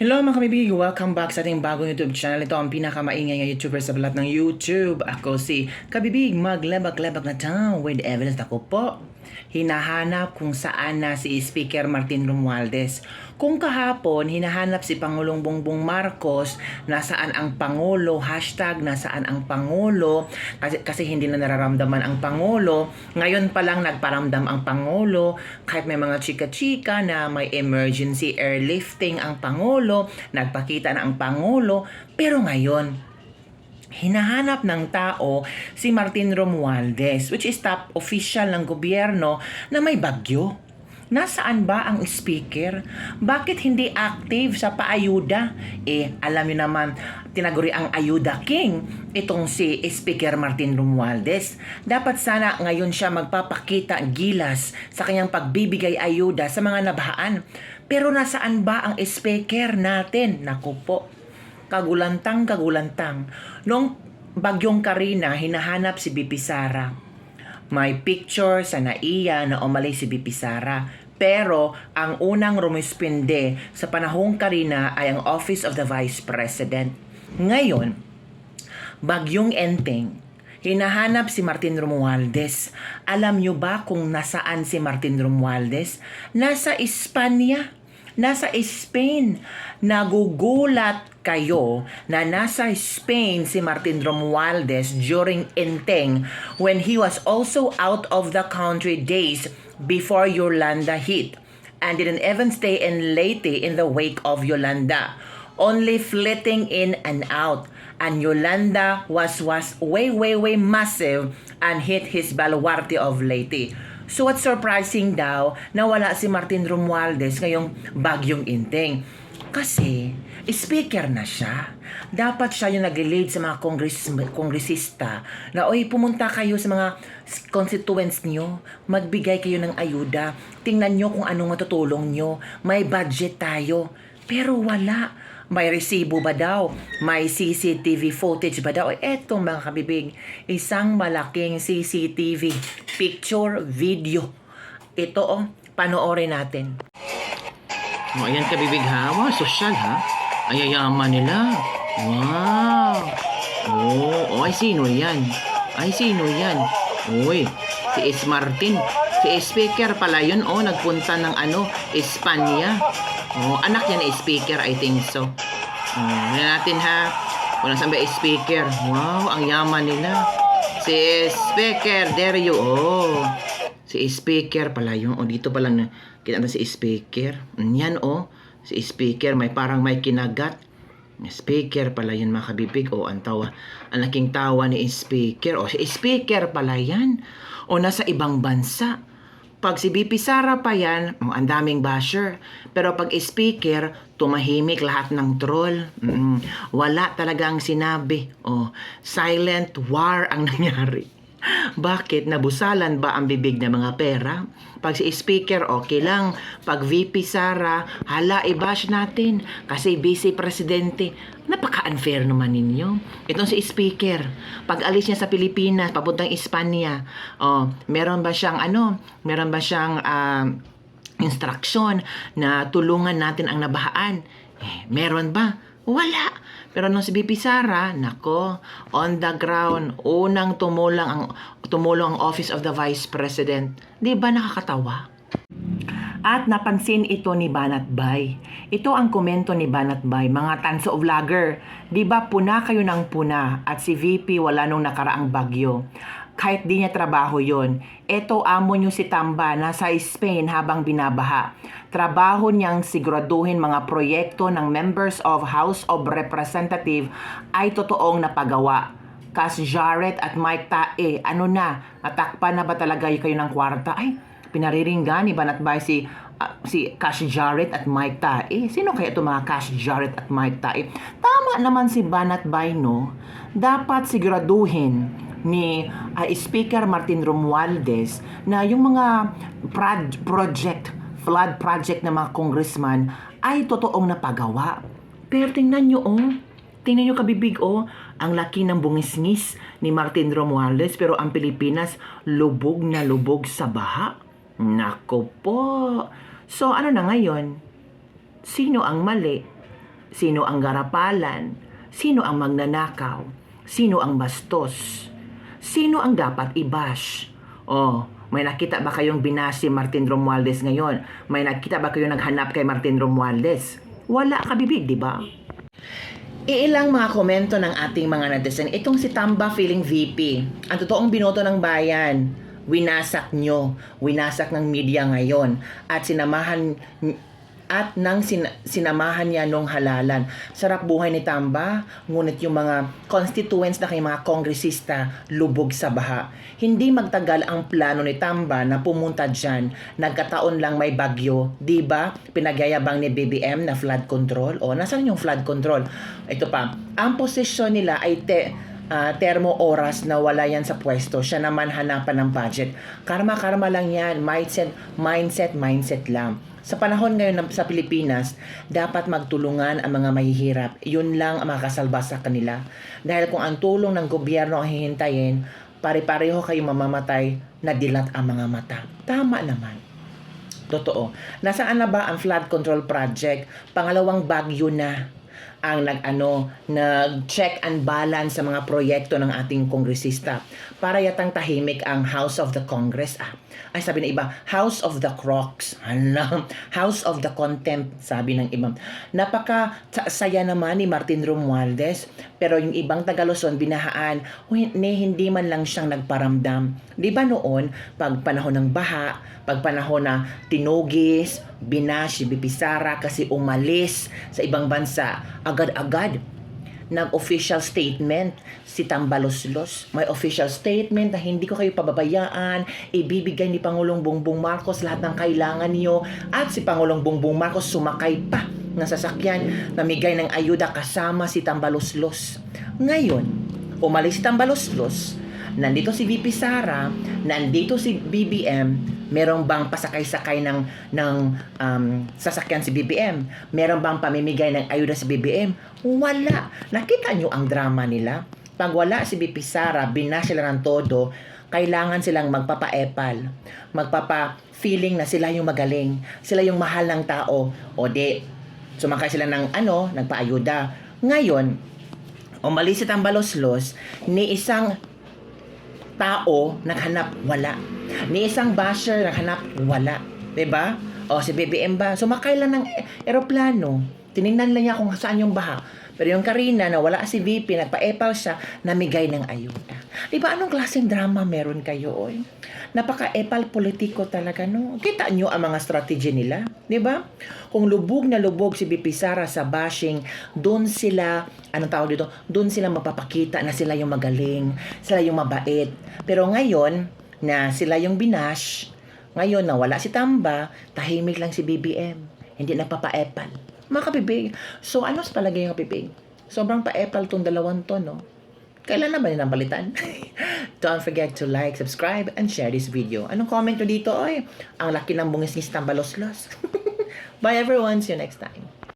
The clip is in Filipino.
Hello mga kabibig! Welcome back sa ating bagong YouTube channel. Ito ang pinakamaingay nga YouTuber sa balat ng YouTube. Ako si Kabibig, maglebak-lebak na town with evidence. Ako po, hinahanap kung saan na si Speaker Martin Romualdez. Kung kahapon, hinahanap si Pangulong Bongbong Marcos, nasaan ang Pangulo, hashtag nasaan ang Pangulo, kasi, kasi hindi na nararamdaman ang Pangulo. Ngayon pa lang nagparamdam ang Pangulo, kahit may mga chika-chika na may emergency airlifting ang Pangulo, nagpakita na ang Pangulo, pero ngayon, hinahanap ng tao si Martin Romualdez, which is top official ng gobyerno na may bagyo. Nasaan ba ang speaker? Bakit hindi active sa paayuda? Eh, alam niyo naman, tinaguri ang Ayuda King itong si Speaker Martin Romualdez. Dapat sana ngayon siya magpapakita gilas sa kanyang pagbibigay ayuda sa mga nabahaan. Pero nasaan ba ang speaker natin? Naku po, kagulantang kagulantang. Noong bagyong Karina, hinahanap si BP Sara. May picture sa naiya na umalis si BP Sara. Pero ang unang rumispinde sa panahong Karina ay ang Office of the Vice President. Ngayon, bagyong Enteng, hinahanap si Martin Romualdez. Alam niyo ba kung nasaan si Martin Romualdez? Nasa Espanya nasa Spain. Nagugulat kayo na nasa Spain si Martin Romualdez during Enteng when he was also out of the country days before Yolanda hit and didn't even stay in Leyte in the wake of Yolanda. Only flitting in and out. And Yolanda was was way way way massive and hit his baluarte of Leyte. So what's surprising daw na wala si Martin Romualdez ngayong bagyong inteng. Kasi speaker na siya. Dapat siya yung nag-lead sa mga congress, kongresista na oy pumunta kayo sa mga constituents niyo, magbigay kayo ng ayuda, tingnan niyo kung anong matutulong niyo, may budget tayo. Pero wala. May resibo ba daw? May CCTV footage ba daw? Eto mga kabibig, isang malaking CCTV picture video. Ito oh, panoorin natin. Oh, ayan kabibig ha. Wow, social ha. Ay, ayaman nila. Wow. Oh, oh, ay sino yan? Ay, sino yan? Uy, si S. Martin. Si speaker pala yun. Oh, nagpunta ng ano, Espanya. Oh, anak yan ni speaker, I think so. Oh, natin ha. Kung nasan speaker? Wow, ang yaman nila. Si speaker, there you. Oh, si speaker pala yun. Oh, dito pa lang na kita na si speaker. Yan oh, si speaker may parang may kinagat. Speaker pala yun mga kabibig. O, ang tawa. Ang laking tawa ni speaker. O, speaker pala yan. O, nasa ibang bansa. Pag si BP Sara pa yan, oh, ang daming basher. Pero pag speaker, tumahimik lahat ng troll. Mm, wala talagang sinabi. O, silent war ang nangyari. Bakit? Nabusalan ba ang bibig ng mga pera? Pag si speaker, okay lang. Pag VP Sara, hala, i-bash natin. Kasi busy presidente. Napaka-unfair naman ninyo. Itong si speaker, pag alis niya sa Pilipinas, papuntang Espanya, oh, meron ba siyang ano, meron ba siyang ah, instruction na tulungan natin ang nabahaan? Eh, meron ba? Wala. Pero nung si BP Sara, nako, on the ground, unang tumulong ang tumulong ang Office of the Vice President. 'Di ba nakakatawa? At napansin ito ni Banat Bay. Ito ang komento ni Banat Bay, mga tanso vlogger. Di ba puna kayo ng puna at si VP wala nung nakaraang bagyo. Kahit di niya trabaho yon. Ito amo nyo si Tamba nasa Spain habang binabaha. Trabaho niyang siguraduhin mga proyekto ng members of House of Representative ay totoong napagawa. Kas Jarrett at Mike Tae, ano na, natakpan na ba talaga kayo ng kwarta? Ay, pinariringgan ni Banat Bay si ah, si Cash Jarrett at Mike Tae. Sino kaya itong mga Cash Jarrett at Mike Tae? Tama naman si Banat Bay, no? Dapat siguraduhin ni ah, Speaker Martin Romualdez na yung mga prod- project, flood project ng mga congressman ay totoong napagawa. Pero tingnan nyo, oh, tingnan nyo kabibig, oh, ang laki ng bungisngis ni Martin Romualdez pero ang Pilipinas lubog na lubog sa baha. Nako po. So ano na ngayon? Sino ang mali? Sino ang garapalan? Sino ang magnanakaw? Sino ang bastos? Sino ang dapat i-bash? Oh, may nakita ba kayong binasi Martin Romualdez ngayon? May nakita ba kayong naghanap kay Martin Romualdez? Wala kabibig, di ba? Iilang mga komento ng ating mga netizen. Itong si Tamba feeling VP. Ang totoong binoto ng bayan. Winasak nyo. Winasak ng media ngayon. At sinamahan at nang sin- sinamahan niya nung halalan. Sarap buhay ni Tamba, ngunit yung mga constituents na kay mga kongresista lubog sa baha. Hindi magtagal ang plano ni Tamba na pumunta dyan. Nagkataon lang may bagyo. Di ba? Pinagyayabang ni BBM na flood control. O, nasaan yung flood control? Ito pa. Ang posisyon nila ay te, ah, termo oras na wala yan sa pwesto. Siya naman hanapan ng budget. Karma-karma lang yan. Mindset, mindset, mindset lang. Sa panahon ngayon ng- sa Pilipinas, dapat magtulungan ang mga mahihirap. Yun lang ang makasalba sa kanila. Dahil kung ang tulong ng gobyerno ang hihintayin, pare-pareho kayong mamamatay na dilat ang mga mata. Tama naman. Totoo. Nasaan na ba ang flood control project? Pangalawang bagyo na ang nag-ano, nag-check and balance sa mga proyekto ng ating kongresista. Para yatang tahimik ang House of the Congress. Ah, ay sabi ng iba, House of the Crocs. Hala, House of the Contempt, sabi ng iba. Napaka sa- saya naman ni Martin Romualdez, pero yung ibang Tagaluzon binahaan, "Uy, ni hindi man lang siyang nagparamdam. Di ba noon, pag panahon ng baha, pag panahon na tinugis, binash Bipisara kasi umalis sa ibang bansa, agad-agad. Nag-official statement si Tambaloslos. May official statement na hindi ko kayo pababayaan, ibibigay ni Pangulong Bongbong Marcos lahat ng kailangan niyo. At si Pangulong Bongbong Marcos sumakay pa ng sasakyan, namigay ng ayuda kasama si Tambaloslos. Ngayon, umalis si Tambaloslos, nandito si VP Sara, nandito si BBM, merong bang pasakay-sakay ng ng um, sasakyan si BBM? Meron bang pamimigay ng ayuda si BBM? Wala. Nakita nyo ang drama nila? Pag wala si BP Sara, binash sila ng todo, kailangan silang magpapa-epal. Magpapa-feeling na sila yung magaling. Sila yung mahal ng tao. O di, sumakay sila ng ano, nagpaayuda. Ngayon, umalis si Tambaloslos ni isang tao naghanap wala. Ni isang basher naghanap wala. ba? O si BBM ba sumakay lang ng eroplano. Tiningnan lang niya kung saan yung baha. Pero yung Karina na wala si VP, nagpa-epal siya, namigay ng ayuda. Di ba anong klaseng drama meron kayo, oy? Napaka-epal politiko talaga, no? Kita nyo ang mga strategy nila, di ba? Kung lubog na lubog si BP Sara sa bashing, doon sila, anong tawag dito, doon sila mapapakita na sila yung magaling, sila yung mabait. Pero ngayon, na sila yung binash, ngayon na wala si Tamba, tahimik lang si BBM. Hindi nagpapa-epal. Mga kapibig. So, ano sa palagay yung kapibig? Sobrang pa-epal tong dalawang to, no? Kailan na ba nilang balitan? Don't forget to like, subscribe, and share this video. Anong comment nyo dito? Oy, ang laki ng bungis ni Tambaloslos. Bye everyone. See you next time.